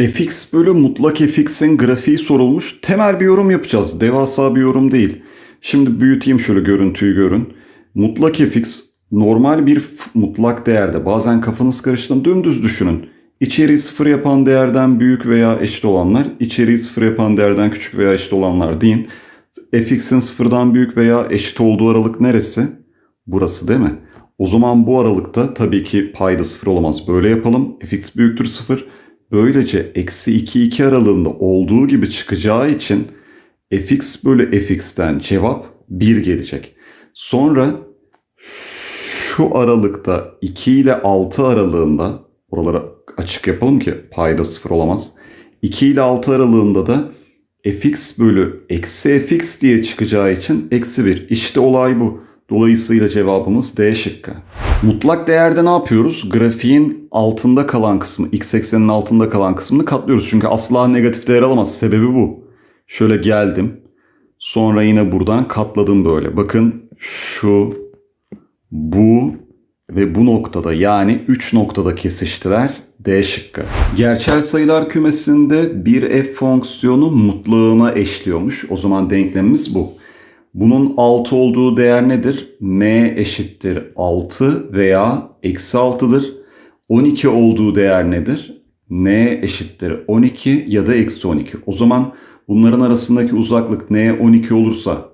fx bölü mutlak fx'in grafiği sorulmuş. Temel bir yorum yapacağız. Devasa bir yorum değil. Şimdi büyüteyim şöyle görüntüyü görün. Mutlak fx normal bir mutlak değerde bazen kafanız karıştığında dümdüz düşünün. İçeriği sıfır yapan değerden büyük veya eşit olanlar, içeriği sıfır yapan değerden küçük veya eşit olanlar deyin. fx'in sıfırdan büyük veya eşit olduğu aralık neresi? Burası değil mi? O zaman bu aralıkta tabii ki payda sıfır olamaz. Böyle yapalım. fx büyüktür sıfır. Böylece eksi 2 2 aralığında olduğu gibi çıkacağı için fx bölü fx'ten cevap 1 gelecek. Sonra şu aralıkta 2 ile 6 aralığında oralara açık yapalım ki payda sıfır olamaz. 2 ile 6 aralığında da fx bölü eksi fx diye çıkacağı için eksi 1. İşte olay bu. Dolayısıyla cevabımız D şıkkı. Mutlak değerde ne yapıyoruz? Grafiğin altında kalan kısmı, x eksenin altında kalan kısmını katlıyoruz. Çünkü asla negatif değer alamaz. Sebebi bu. Şöyle geldim. Sonra yine buradan katladım böyle. Bakın şu, bu ve bu noktada yani 3 noktada kesiştiler. D şıkkı. Gerçel sayılar kümesinde bir f fonksiyonu mutlağına eşliyormuş. O zaman denklemimiz bu. Bunun 6 olduğu değer nedir? m eşittir 6 veya eksi 6'dır. 12 olduğu değer nedir? n eşittir 12 ya da eksi 12. O zaman bunların arasındaki uzaklık n 12 olursa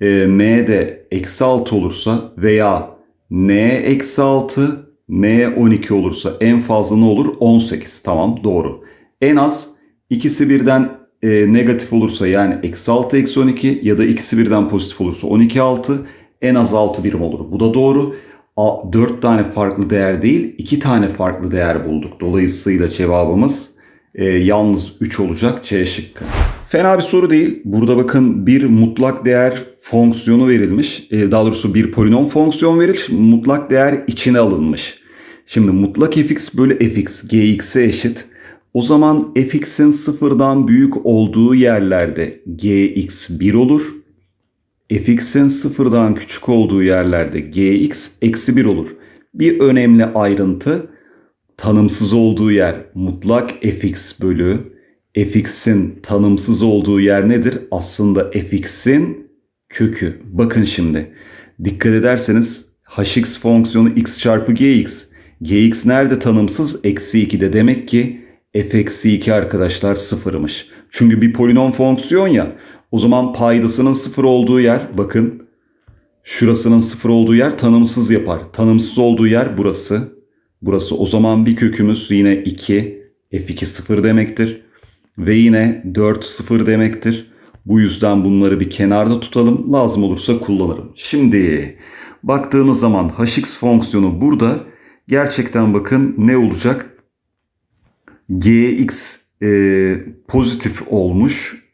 e, m de eksi 6 olursa veya n eksi 6 m 12 olursa en fazla ne olur? 18. Tamam doğru. En az ikisi birden e, negatif olursa yani eksi 6 eksi 12 ya da ikisi birden pozitif olursa 12 6 en az 6 birim olur. Bu da doğru. 4 tane farklı değer değil 2 tane farklı değer bulduk. Dolayısıyla cevabımız e, yalnız 3 olacak C şıkkı. Fena bir soru değil. Burada bakın bir mutlak değer fonksiyonu verilmiş. E, daha doğrusu bir polinom fonksiyon verilmiş. Mutlak değer içine alınmış. Şimdi mutlak fx bölü fx gx'e eşit. O zaman fx'in sıfırdan büyük olduğu yerlerde gx 1 olur. Fx'in sıfırdan küçük olduğu yerlerde gx eksi 1 olur. Bir önemli ayrıntı tanımsız olduğu yer mutlak fx bölü fx'in tanımsız olduğu yer nedir? Aslında fx'in kökü. Bakın şimdi dikkat ederseniz hx fonksiyonu x çarpı gx. gx nerede tanımsız? Eksi 2'de demek ki f eksi 2 arkadaşlar sıfırmış. Çünkü bir polinom fonksiyon ya. O zaman paydasının sıfır olduğu yer bakın şurasının sıfır olduğu yer tanımsız yapar. Tanımsız olduğu yer burası. Burası o zaman bir kökümüz yine 2 f2 sıfır demektir. Ve yine 4 sıfır demektir. Bu yüzden bunları bir kenarda tutalım. Lazım olursa kullanırım. Şimdi baktığınız zaman hx fonksiyonu burada gerçekten bakın ne olacak? gx e, pozitif olmuş.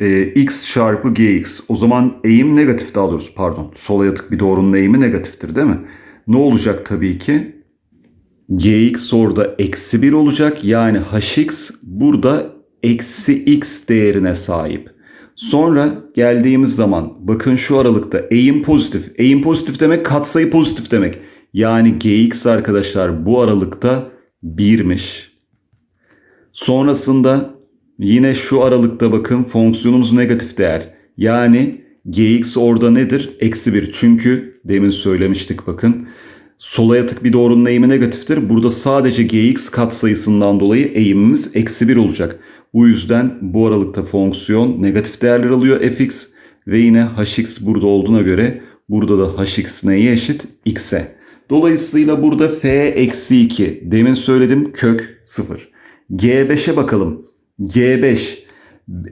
E, x çarpı gx. O zaman eğim negatif daha doğrusu pardon. Sola yatık bir doğrunun eğimi negatiftir değil mi? Ne olacak tabii ki? gx orada eksi 1 olacak. Yani hx burada eksi x değerine sahip. Sonra geldiğimiz zaman bakın şu aralıkta eğim pozitif. Eğim pozitif demek katsayı pozitif demek. Yani gx arkadaşlar bu aralıkta 1'miş. Sonrasında yine şu aralıkta bakın fonksiyonumuz negatif değer. Yani gx orada nedir? Eksi 1. Çünkü demin söylemiştik bakın. Sola yatık bir doğrunun eğimi negatiftir. Burada sadece gx katsayısından dolayı eğimimiz eksi 1 olacak. Bu yüzden bu aralıkta fonksiyon negatif değerler alıyor fx ve yine hx burada olduğuna göre burada da hx neye eşit? x'e. Dolayısıyla burada f eksi 2. Demin söyledim kök 0. G5'e bakalım. G5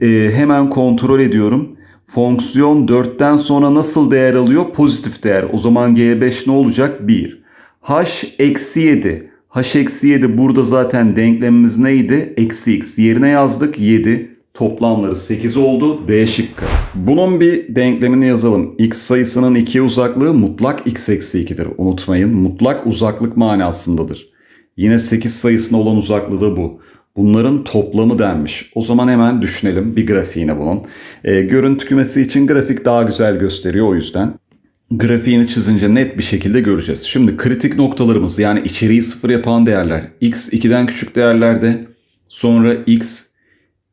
e, hemen kontrol ediyorum. Fonksiyon 4'ten sonra nasıl değer alıyor? Pozitif değer. O zaman G5 ne olacak? 1. H eksi 7. H eksi 7 burada zaten denklemimiz neydi? Eksi x. Yerine yazdık 7. Toplamları 8 oldu. B şıkkı. Bunun bir denklemini yazalım. X sayısının 2'ye uzaklığı mutlak x eksi 2'dir. Unutmayın. Mutlak uzaklık manasındadır. Yine 8 sayısına olan uzaklığı da bu. Bunların toplamı denmiş. O zaman hemen düşünelim bir grafiğine bunun. E, görüntü kümesi için grafik daha güzel gösteriyor o yüzden. Grafiğini çizince net bir şekilde göreceğiz. Şimdi kritik noktalarımız yani içeriği sıfır yapan değerler. X 2'den küçük değerlerde Sonra x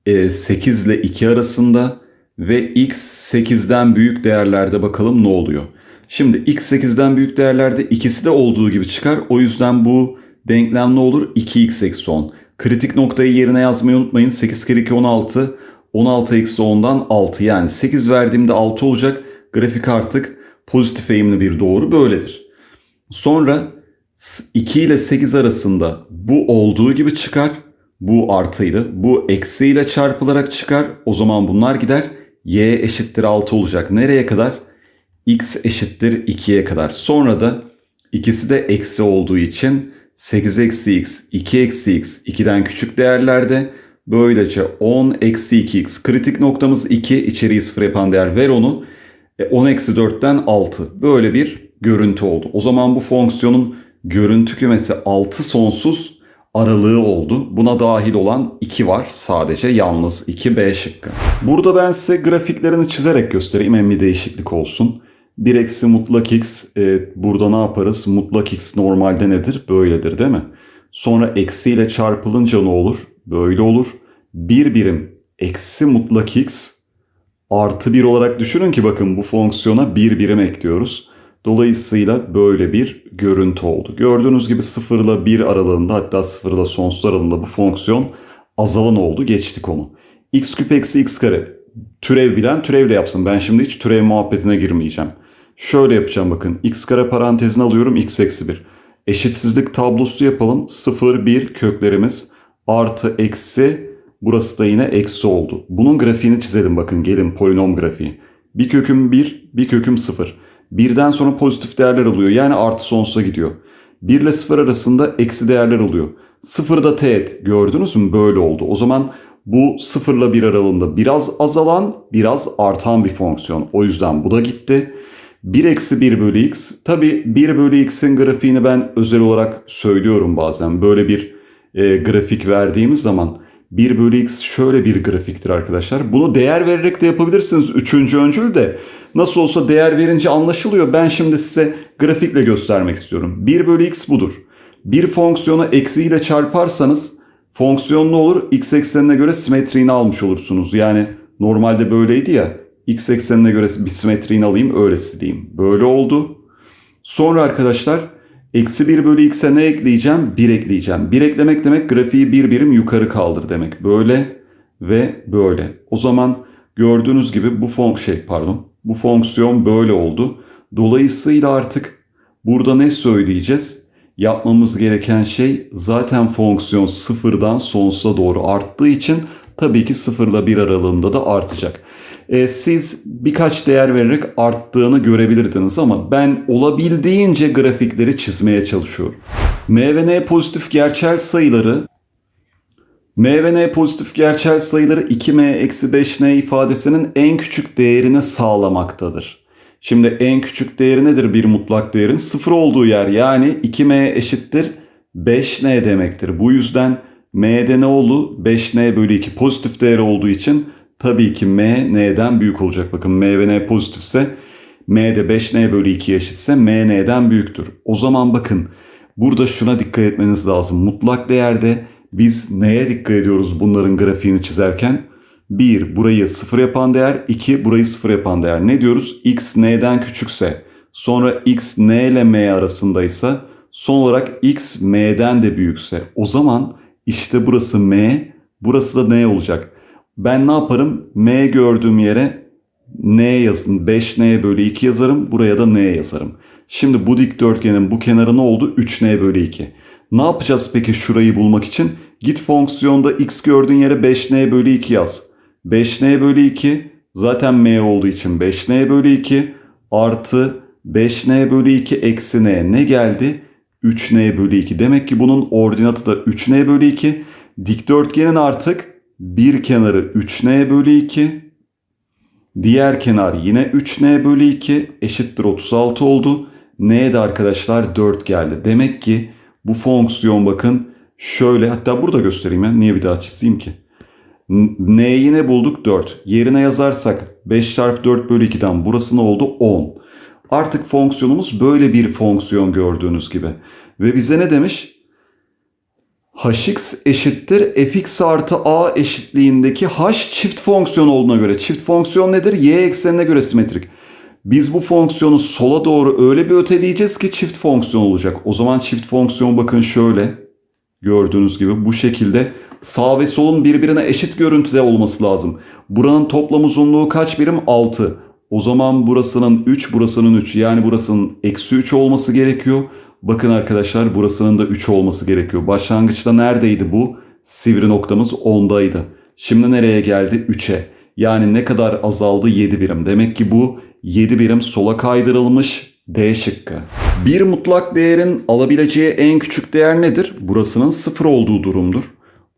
e, 8 ile 2 arasında ve x 8'den büyük değerlerde bakalım ne oluyor. Şimdi x 8'den büyük değerlerde ikisi de olduğu gibi çıkar. O yüzden bu denklem ne olur? 2x eksi 10. Kritik noktayı yerine yazmayı unutmayın. 8 kere 2 16. 16 eksi 10'dan 6 yani 8 verdiğimde 6 olacak. Grafik artık pozitif eğimli bir doğru böyledir. Sonra 2 ile 8 arasında bu olduğu gibi çıkar. Bu artıydı. Bu eksiyle çarpılarak çıkar. O zaman bunlar gider. Y eşittir 6 olacak. Nereye kadar? X eşittir 2'ye kadar. Sonra da ikisi de eksi olduğu için 8 eksi x, 2 eksi x 2'den küçük değerlerde böylece 10 eksi 2x kritik noktamız 2 içeriği sıfır yapan değer ver onu. E, 10 eksi 4'ten 6 böyle bir görüntü oldu. O zaman bu fonksiyonun görüntü kümesi 6 sonsuz aralığı oldu. Buna dahil olan 2 var sadece yalnız 2 B şıkkı. Burada ben size grafiklerini çizerek göstereyim hem bir değişiklik olsun. 1 eksi mutlak x e, burada ne yaparız? Mutlak x normalde nedir? Böyledir değil mi? Sonra eksiyle çarpılınca ne olur? Böyle olur. Bir birim eksi mutlak x artı 1 olarak düşünün ki bakın bu fonksiyona bir birim ekliyoruz. Dolayısıyla böyle bir görüntü oldu. Gördüğünüz gibi 0 ile 1 aralığında hatta 0 ile sonsuz aralığında bu fonksiyon azalan oldu. Geçtik onu. x küp eksi x kare türev bilen türev de yapsın. Ben şimdi hiç türev muhabbetine girmeyeceğim. Şöyle yapacağım bakın. x kare parantezine alıyorum x eksi 1. Eşitsizlik tablosu yapalım. 0, 1 köklerimiz artı eksi burası da yine eksi oldu. Bunun grafiğini çizelim bakın gelin polinom grafiği. Bir köküm 1, bir köküm 0. Birden sonra pozitif değerler oluyor. Yani artı sonsuza gidiyor. 1 ile 0 arasında eksi değerler oluyor. 0'da teğet gördünüz mü böyle oldu. O zaman bu 0 ile 1 aralığında biraz azalan biraz artan bir fonksiyon. O yüzden bu da gitti. 1 eksi 1 bölü x. Tabi 1 bölü x'in grafiğini ben özel olarak söylüyorum bazen. Böyle bir e, grafik verdiğimiz zaman 1 bölü x şöyle bir grafiktir arkadaşlar. Bunu değer vererek de yapabilirsiniz. Üçüncü öncül de nasıl olsa değer verince anlaşılıyor. Ben şimdi size grafikle göstermek istiyorum. 1 bölü x budur. Bir fonksiyonu eksiyle çarparsanız fonksiyon ne olur? x eksenine göre simetriğini almış olursunuz. Yani normalde böyleydi ya. X eksenine göre bir simetriğini alayım öylesi diyeyim. Böyle oldu. Sonra arkadaşlar eksi 1 bölü x'e ne ekleyeceğim? 1 ekleyeceğim. 1 eklemek demek grafiği bir birim yukarı kaldır demek. Böyle ve böyle. O zaman gördüğünüz gibi bu fon şey pardon bu fonksiyon böyle oldu. Dolayısıyla artık burada ne söyleyeceğiz? Yapmamız gereken şey zaten fonksiyon sıfırdan sonsuza doğru arttığı için tabii ki sıfırla bir aralığında da artacak. E, siz birkaç değer vererek arttığını görebilirdiniz ama ben olabildiğince grafikleri çizmeye çalışıyorum. M ve N pozitif gerçel sayıları M ve N pozitif gerçel sayıları 2M eksi 5N ifadesinin en küçük değerini sağlamaktadır. Şimdi en küçük değeri nedir bir mutlak değerin? Sıfır olduğu yer yani 2M eşittir 5N demektir. Bu yüzden M'de ne oldu? 5N bölü 2 pozitif değer olduğu için tabii ki M N'den büyük olacak. Bakın M ve N pozitifse M de 5N bölü 2 eşitse M N'den büyüktür. O zaman bakın burada şuna dikkat etmeniz lazım. Mutlak değerde biz neye dikkat ediyoruz bunların grafiğini çizerken? 1 burayı 0 yapan değer, 2 burayı 0 yapan değer. Ne diyoruz? x n'den küçükse, sonra x n ile m arasındaysa, son olarak x m'den de büyükse o zaman işte burası m, burası da n olacak. Ben ne yaparım? m gördüğüm yere n yazın. 5n bölü 2 yazarım. Buraya da n yazarım. Şimdi bu dikdörtgenin bu kenarı ne oldu? 3n bölü 2. Ne yapacağız peki şurayı bulmak için? Git fonksiyonda x gördüğün yere 5n bölü 2 yaz. 5n bölü 2 zaten m olduğu için 5n bölü 2 artı 5n bölü 2 eksi n ne geldi? 3n bölü 2. Demek ki bunun ordinatı da 3n bölü 2. Dikdörtgenin artık bir kenarı 3n bölü 2. Diğer kenar yine 3n bölü 2 eşittir 36 oldu. N'ye de arkadaşlar 4 geldi. Demek ki bu fonksiyon bakın şöyle hatta burada göstereyim ya. Niye bir daha çizeyim ki? N'yi ne bulduk? 4. Yerine yazarsak 5 çarpı 4 bölü 2'den burası ne oldu? 10. Artık fonksiyonumuz böyle bir fonksiyon gördüğünüz gibi. Ve bize ne demiş? Hx eşittir fx artı a eşitliğindeki h çift fonksiyon olduğuna göre. Çift fonksiyon nedir? Y eksenine göre simetrik. Biz bu fonksiyonu sola doğru öyle bir öteleyeceğiz ki çift fonksiyon olacak. O zaman çift fonksiyon bakın şöyle. Gördüğünüz gibi bu şekilde sağ ve solun birbirine eşit görüntüde olması lazım. Buranın toplam uzunluğu kaç birim? 6. O zaman burasının 3, burasının 3. Yani burasının eksi 3 olması gerekiyor. Bakın arkadaşlar burasının da 3 olması gerekiyor. Başlangıçta neredeydi bu? Sivri noktamız 10'daydı. Şimdi nereye geldi? 3'e. Yani ne kadar azaldı? 7 birim. Demek ki bu 7 birim sola kaydırılmış D şıkkı. Bir mutlak değerin alabileceği en küçük değer nedir? Burasının 0 olduğu durumdur.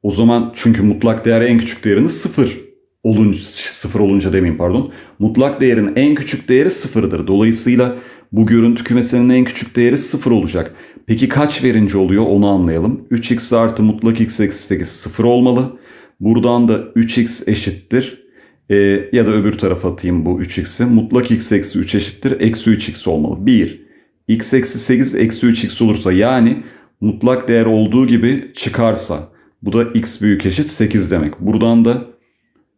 O zaman çünkü mutlak değer en küçük değerini 0 olunca, 0 olunca demeyeyim pardon. Mutlak değerin en küçük değeri 0'dır. Dolayısıyla bu görüntü kümesinin en küçük değeri 0 olacak. Peki kaç verince oluyor onu anlayalım. 3x artı mutlak x eksi 8 0 olmalı. Buradan da 3x eşittir. Ee, ya da öbür tarafa atayım bu 3x'i. Mutlak x eksi 3 eşittir. Eksi 3x olmalı. 1. x eksi 8 eksi 3x olursa yani mutlak değer olduğu gibi çıkarsa bu da x büyük eşit 8 demek. Buradan da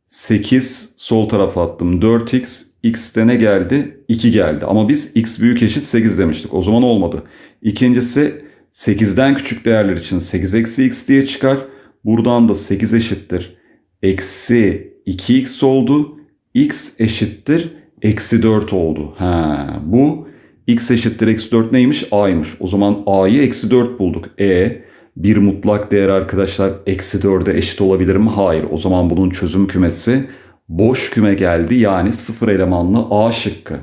8 sol tarafa attım. 4x x'te ne geldi? 2 geldi. Ama biz x büyük eşit 8 demiştik. O zaman olmadı. İkincisi 8'den küçük değerler için 8 eksi x diye çıkar. Buradan da 8 eşittir. Eksi 2x oldu. x eşittir. Eksi 4 oldu. Ha, bu x eşittir eksi 4 neymiş? a'ymış. O zaman a'yı eksi 4 bulduk. E bir mutlak değer arkadaşlar eksi 4'e eşit olabilir mi? Hayır. O zaman bunun çözüm kümesi boş küme geldi. Yani sıfır elemanlı A şıkkı.